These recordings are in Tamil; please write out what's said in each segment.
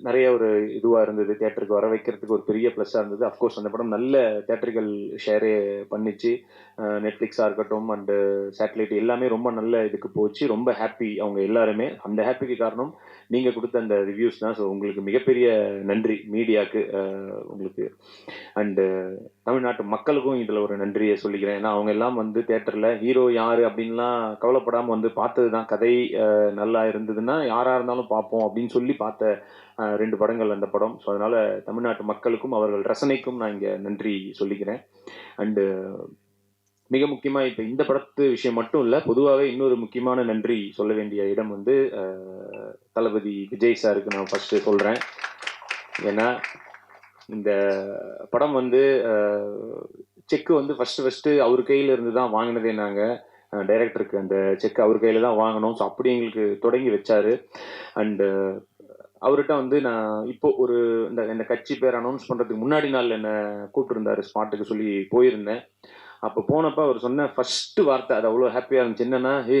நிறைய ஒரு இதுவாக இருந்தது. தேட்டருக்கு வர வைக்கிறதுக்கு ஒரு பெரிய ப்ளஸ்ஸாக இருந்தது. அஃப்கோர்ஸ் அந்த படம் நல்ல தேட்டர்கள் ஷேரே பண்ணிச்சு. நெட்ஃப்ளிக்ஸாக இருக்கட்டும் அண்டு சேட்டலைட் எல்லாமே ரொம்ப நல்ல இதுக்கு போச்சு. ரொம்ப ஹாப்பி அவங்க எல்லாருமே. அந்த ஹாப்பிக்கு காரணம் நீங்கள் கொடுத்த அந்த ரிவ்யூஸ் தான். ஸோ உங்களுக்கு மிகப்பெரிய நன்றி மீடியாவுக்கு உங்களுக்கு. அண்டு தமிழ்நாட்டு மக்களுக்கும் இதில் ஒரு நன்றியை சொல்லிக்கிறேன். ஏன்னா அவங்க எல்லாம் வந்து தேட்டரில் ஹீரோ யார் அப்படின்லாம் கவலைப்படாமல் வந்து பார்த்தது தான். கதை நல்லா இருந்ததுன்னா யாராக இருந்தாலும் பார்ப்போம் அப்படின்னு சொல்லி பார்த்த ரெண்டு படங்கள் அந்த படம். ஸோ அதனால் தமிழ்நாட்டு மக்களுக்கும் அவர்கள் ரசனைக்கும் நான் இங்கே நன்றி சொல்லிக்கிறேன். அண்டு மிக முக்கியமாக இப்போ இந்த படத்து விஷயம் மட்டும் இல்லை பொதுவாகவே இன்னொரு முக்கியமான நன்றி சொல்ல வேண்டிய இடம் வந்து தளபதி விஜய் சாருக்கு நான் ஃபஸ்ட்டு சொல்கிறேன் ஏன்னா இந்த படம் வந்து செக்கு வந்து ஃபஸ்ட்டு ஃபஸ்ட்டு அவர் கையில் இருந்து தான் வாங்கினதே நாங்கள் டைரக்டருக்கு அந்த செக் அவர் கையில் தான் வாங்கினோம் ஸோ அப்படி எங்களுக்கு தொடங்கி வச்சாரு. அண்டு அவர்கிட்ட வந்து நான் இப்போ ஒரு இந்த இந்த கட்சி பேர் அனௌன்ஸ் பண்ணுறதுக்கு முன்னாடி நாள் என்னை கூப்பிட்டுருந்தாரு. ஸ்பாட்டுக்கு சொல்லி போயிருந்தேன். அப்போ போனப்போ அவர் சொன்ன ஃபஸ்ட்டு வார்த்தை அது அவ்வளோ ஹாப்பியாக இருந்துச்சு. என்னன்னா ஏ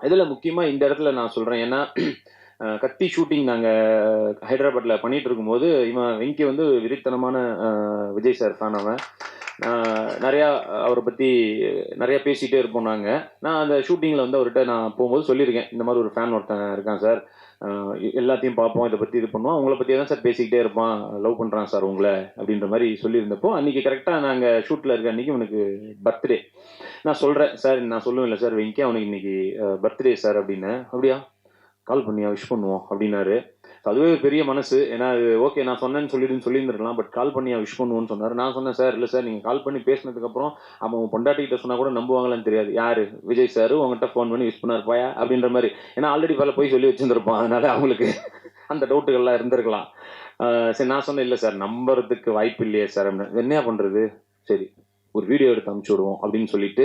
இதில் முக்கியமாக இந்த இடத்துல நான் சொல்கிறேன் ஏன்னா கத்தி ஷூட்டிங் நாங்கள் ஹைதராபாத்தில் பண்ணிகிட்டு இருக்கும்போது இவன் வெங்கி வந்து விரித்தனமான விஜய் சார் ஃபேன் அவன். நிறையா அவரை பற்றி நிறையா பேசிகிட்டே இருப்போம் நாங்கள் நான் அந்த ஷூட்டிங்கில் வந்து அவர்கிட்ட நான் போகும்போது சொல்லியிருக்கேன். இந்த மாதிரி ஒரு ஃபேன் ஒருத்தன் இருக்கான் சார் எல்லாத்தையும் பார்ப்போம் இதை பற்றி இது பண்ணுவோம். அவங்கள பற்றி தான் சார் பேசிக்கிட்டே இருப்பான். லவ் பண்ணுறான் சார் உங்களை அப்படின்ற மாதிரி சொல்லியிருந்தப்போ அன்றைக்கி கரெக்டாக நாங்கள் ஷூட்டில் இருக்க அன்றைக்கி உனக்கு பர்த்டே நான் சொல்கிறேன் சார் நான் சொல்லுவேன் இல்லை சார் வெங்கி அவனுக்கு இன்னைக்கு பர்த்டே சார் அப்படின்னு. அப்படியா? கால் பண்ணியா? விஷ் பண்ணுவோம் அப்படின்னாரு. அதுவே பெரிய மனசு. ஏன்னா அது ஓகே நான் சொன்னேன்னு சொல்லிடுன்னு சொல்லியிருந்துருக்கலாம் பட் கால் பண்ணி விஷ் பண்ணுவோன்னு சொன்னார். நான் சொன்னேன் சார் இல்லை சார் நீங்கள் கால் பண்ணி பேசினதுக்கப்புறம் அவன் உன் பொண்டாட்டிகிட்ட சொன்னால் கூட நம்புவாங்களான்னு தெரியாது. யார்? விஜய் சார் உங்ககிட்ட ஃபோன் பண்ணி விஷ் பண்ணார் பாயா? அப்படின்ற மாதிரி. ஏன்னா ஆல்ரெடி பல போய் சொல்லி வச்சுருந்துருப்பான் அதனால அவங்களுக்கு அந்த டவுட்டுகள்லாம் இருந்திருக்கலாம். சரி நான் சொன்னேன் இல்லை சார் நம்புறதுக்கு வாய்ப்பு இல்லையே சார். அப்படின்னு என்ன பண்ணுறது சரி ஒரு வீடியோ எடுத்து அனுப்பிச்சி விடுவோம் அப்படின்னு சொல்லிட்டு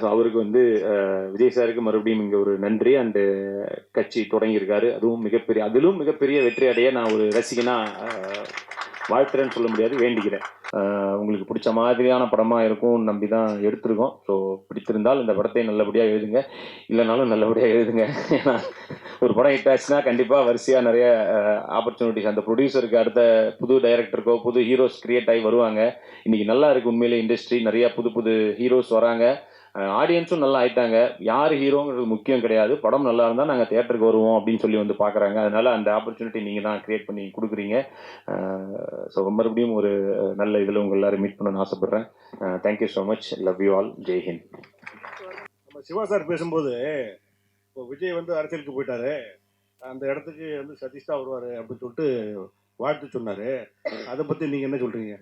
ஸோ அவருக்கு வந்து விஜய் சாருக்கு மறுபடியும் இங்கே ஒரு நன்றி. அண்டு கட்சி தொடங்கியிருக்காரு. அதுவும் மிகப்பெரிய அதிலும் மிகப்பெரிய வெற்றி அடைய நான் ஒரு ரசிகனா வாழ்த்துறேன்னு சொல்ல முடியாது வேண்டிக்கிறேன் உங்களுக்கு பிடிச்ச மாதிரியான படமாக இருக்கும் நம்பி தான் எடுத்திருக்கோம். ஸோ பிடித்திருந்தால் இந்த படத்தை நல்லபடியாக எழுதுங்க. இல்லைனாலும் நல்லபடியாக எழுதுங்க. ஏன்னா ஒரு படம் ஹிட் ஆச்சுன்னா கண்டிப்பாக வரிசையாக நிறைய ஆப்பர்ச்சுனிட்டிஸ் அந்த ப்ரொடியூசருக்கு அடுத்த புது டைரக்டருக்கோ புது ஹீரோஸ் கிரியேட் ஆகி வருவாங்க. இன்றைக்கி நல்லா இருக்குது உண்மையிலே இண்டஸ்ட்ரி நிறையா புது புது ஹீரோஸ் வராங்க. ஆடியன்ஸும் நல்லா ஆயிட்டாங்க. யார் ஹீரோங்கிறது முக்கியம் கிடையாது. படம் நல்லா இருந்தால் நாங்கள் தேட்டருக்கு வருவோம் அப்படின்னு சொல்லி வந்து பார்க்குறாங்க அதனால அந்த ஆப்பர்ச்சுனிட்டி நீங்கள் தான் கிரியேட் பண்ணி கொடுக்குறீங்க. ஸோ மறுபடியும் ஒரு நல்ல இதில் உங்கள் எல்லாரும் மீட் பண்ணணும்னு ஆசைப்பட்றேன். Thank you so much love you all ஜெய்ஹிந்த் நம்ம சிவா சார் பேசும்போது இப்போ விஜய் வந்து அரசியலுக்கு போயிட்டாரு. அந்த இடத்துக்கு வந்து சதீஷ் தான் வருவார் அப்படின்னு சொல்லிட்டு வாழ்த்து சொன்னார். அதை பற்றி நீங்கள் என்ன சொல்கிறீங்க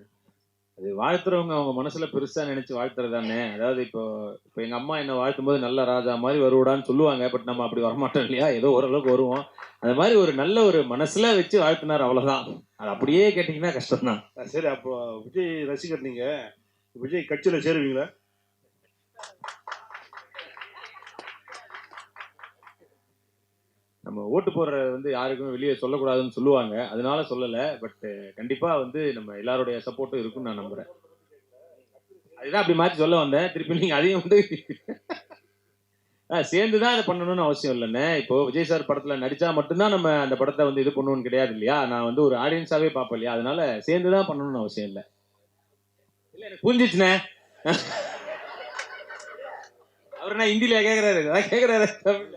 அது வாழ்த்துறவங்க அவங்க மனசுல பெருசா நினைச்சு வாழ்த்துறதானே அதாவது இப்போ இப்போ எங்க அம்மா என்ன வாழ்த்தும் போது நல்ல ராஜா மாதிரி வருவடான்னு சொல்லுவாங்க பட் நம்ம அப்படி வரமாட்டோம் இல்லையா? ஏதோ ஓரளவுக்கு வருவோம். அந்த மாதிரி ஒரு நல்ல ஒரு மனசுல வச்சு வாழ்த்தினார் அவ்வளவுதான். அது அப்படியே கேட்டீங்கன்னா கஷ்டம் தான் சரி அப்போ விஜய் ரசிகர் நீங்கள் விஜய் கட்சியில் சேருவீங்களா? நம்ம ஓட்டு போடுறது வந்து யாருக்குமே வெளியே சொல்லக்கூடாதுன்னு சொல்லுவாங்க. அதனால சொல்லலை. பட் கண்டிப்பா வந்து நம்ம எல்லாருடைய சப்போர்ட்டும் இருக்கும்னு நான் நம்புறேன். அதுதான் அப்படி மாற்றி சொல்ல வந்தேன். திருப்பி நீங்க அதையும் வந்து சேர்ந்து தான் அதை பண்ணணும்னு அவசியம் இல்லைண்ணே. இப்போ விஜய் சார் படத்துல நடிச்சா மட்டும்தான் நம்ம அந்த படத்தை வந்து இது பண்ணணும்னு கிடையாது இல்லையா? நான் வந்து ஒரு ஆடியன்ஸாவே பார்ப்பேன் இல்லையா? அதனால சேர்ந்து தான் பண்ணணும்னு அவசியம் இல்லை. இல்லை எனக்கு புரிஞ்சிச்சுண்ணே. அவர் என்ன ஹிந்தில கேட்குறாரு அதான் கேக்குறாரு தமிழ்ல.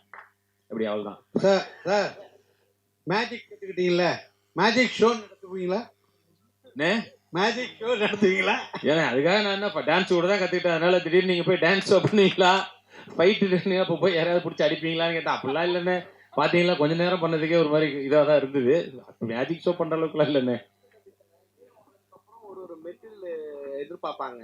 நம்புறேன் அப்படி அவ்வளவுதான் சார் சார் மேஜிக் கற்றுக்கிட்டீங்கல்ல மேஜிக் ஷோ நடத்துவீங்களா? மேஜிக் ஷோ நடத்துவீங்களா? ஏன்னா அதுக்காக நான் என்ன டான்ஸ் கூட தான் கத்துக்கிட்டேன். அதனால திடீர்னு நீங்க போய் டான்ஸ் பண்ணுவீங்களா? ஃபைட்டு அப்போ போய் யாராவது பிடிச்சி அடிப்பீங்களான்னு கேட்டா அப்படிலாம் இல்லைண்ணே. பாத்தீங்களா கொஞ்ச நேரம் பண்ணதுக்கே ஒரு மாதிரி இதாக தான் இருந்தது. மேஜிக் ஷோ பண்ற அளவுக்குலாம் இல்லைண்ணே. ஒரு ஒரு மெட்டீரியல் எதிர்பார்ப்பாங்க.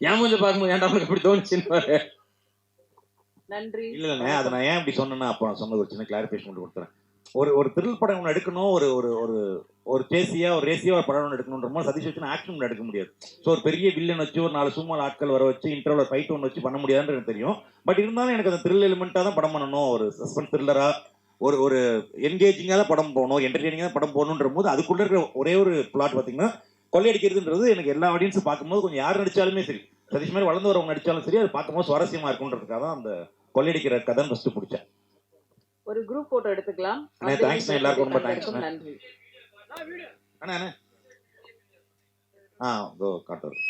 என் மூஞ்ச பார்க்கும்போது ஏன்டா உனக்கு அப்படி தோணுச்சுன்னு. நன்றி. இல்ல இல்லைண்ணே அதை நான் ஏன் இப்படி சொன்னேன்னா அப்போ நான் சொன்னது ஒரு சின்ன கிளாரிஃபிகேஷன் மட்டும் கொடுத்துறேன். ஒரு ஒரு த்ரில் படம் ஒன்று எடுக்கணும் ஒரு ஒரு ஒரு ஒரு சேசியா ஒரு ரேசியா ஒரு படம் ஒன்று எடுக்கணுன்ற மாதிரி சதீஷ் வச்சு ஆக்ஷன் எடுக்க முடியாது. ஸோ ஒரு பெரிய வில்லன் வச்சு ஒரு நாலு சும்மா ஆட்கள் வர வச்சு இன்டர்வல் ஃபைட் ஒன்று வச்சு பண்ண முடியாதுன்னு எனக்கு தெரியும். பட் இருந்தாலும் எனக்கு அந்த த்ரில் எலிமெண்ட்டாக தான் படம் பண்ணணும். ஒரு சஸ்பென்ஸ் த்ரில்லரா ஒரு ஒரு என்கேஜிங்காக தான் படம் போகணும் என்டர்டெய்னிங்காக தான் படம் போகணுன்ற போது அதுக்குள்ள இருக்கிற ஒரே ஒரு பிளாட் பார்த்தீங்கன்னா கொள்ளையடிக்கிறதுன்றது எனக்கு எல்லா ஆடியன்ஸும் பார்க்கும்போது கொஞ்சம் யார் நடிச்சாலுமே சரி சதீஷ் மாதிரி வளர்ந்து வரவங்க நடிச்சாலும் சரி அது பார்க்கும்போது சுவாரஸ்யமா இருக்குன்றதுக்காக தான் அந்த கொள்ளையடிக்கிற கதை ஃபர்ஸ்ட் பிடிச்சேன். ஒரு குரூப் போட்டோ எடுத்துக்கலாம். அண்ணே, எல்லாருக்கும் ரொம்ப அண்ணே. நன்றி. அண்ணா அண்ணா. ஆ இதோ காட்டுறது.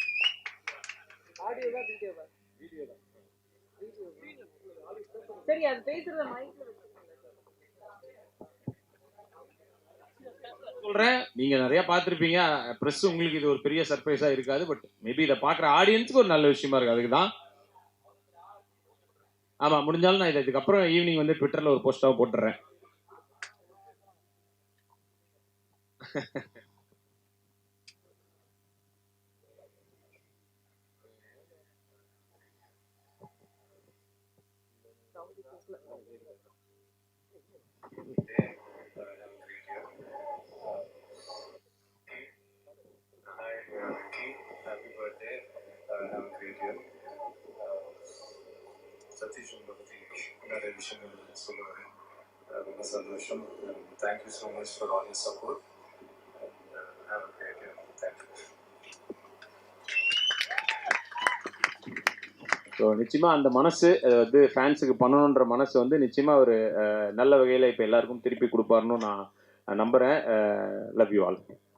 சரி அது பேசுறத மைக்ல சொல்றேன். நீங்க நிறைய பார்த்துருப்பீங்க. ப்ரெஸ் உங்களுக்கு இது ஒரு பெரிய சர்ப்ரைஸா இருக்காது பட் மேபி இதை பாக்குற ஆடியன்ஸ்க்கு ஒரு நல்ல விஷயமா இருக்கு. அதுக்கு தான் ஆமா முடிஞ்சாலும் நான் இதை இதுக்கப்புறம் ஈவினிங் வந்து ட்விட்டர்ல ஒரு போஸ்டாக போட்டுறேன். விஷயங்கள் சொல்லுவார் ரொம்ப சந்தோஷம் thank you so much for all your support have a great year so நிச்சயமாக அந்த மனசு வந்து ஃபேன்ஸுக்கு பண்ணணுன்ற மனசு வந்து நிச்சயமாக ஒரு நல்ல வகையில் இப்போ எல்லாருக்கும் திருப்பி கொடுப்பாருன்னு நான் நம்புகிறேன் லவ் யூ ஆல்